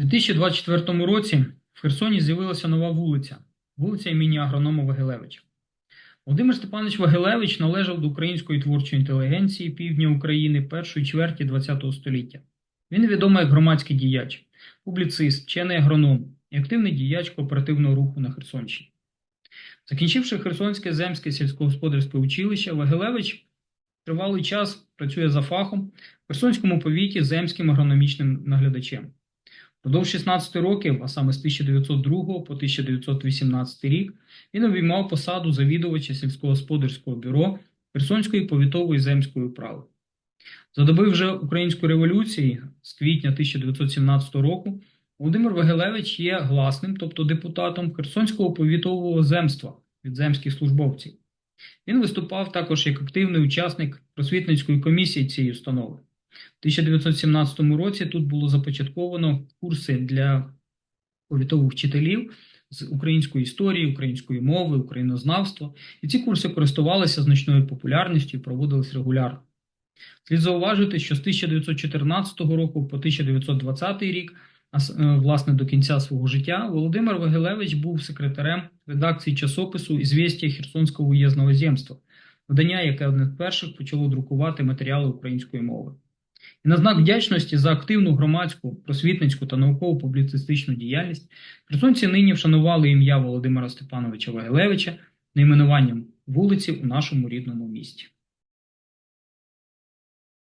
2024 році в Херсоні з'явилася нова вулиця вулиця імені агронома Вагилевича. Володимир Степанович Вагилевич належав до української творчої інтелігенції півдня України першої чверті ХХ століття. Він відомий як громадський діяч, публіцист, вчений агроном і активний діяч кооперативного руху на Херсонщині. Закінчивши Херсонське земське сільськогосподарське училище, Вагилевич тривалий час працює за фахом в Херсонському повіті земським агрономічним наглядачем. Продовж 16 років, а саме з 1902 по 1918 рік, він обіймав посаду завідувача сільськогосподарського бюро Херсонської повітової земської управи. За доби вже Української революції з квітня 1917 року Володимир Вагилевич є гласним, тобто депутатом Херсонського повітового земства від земських службовців. Він виступав також як активний учасник просвітницької комісії цієї установи. У 1917 році тут було започатковано курси для повітових вчителів з української історії, української мови, українознавства, і ці курси користувалися значною популярністю і проводились регулярно. Слід зауважити, що з 1914 року по 1920 рік, а е, власне до кінця свого життя, Володимир Вагилевич був секретарем редакції часопису «Ізвєстія Херсонського уєзного земства, видання, яке одне з перших почало друкувати матеріали української мови. І на знак вдячності за активну громадську, просвітницьку та науково-публіцистичну діяльність херсонці нині вшанували ім'я Володимира Степановича Вагелевича найменуванням вулиці у нашому рідному місті.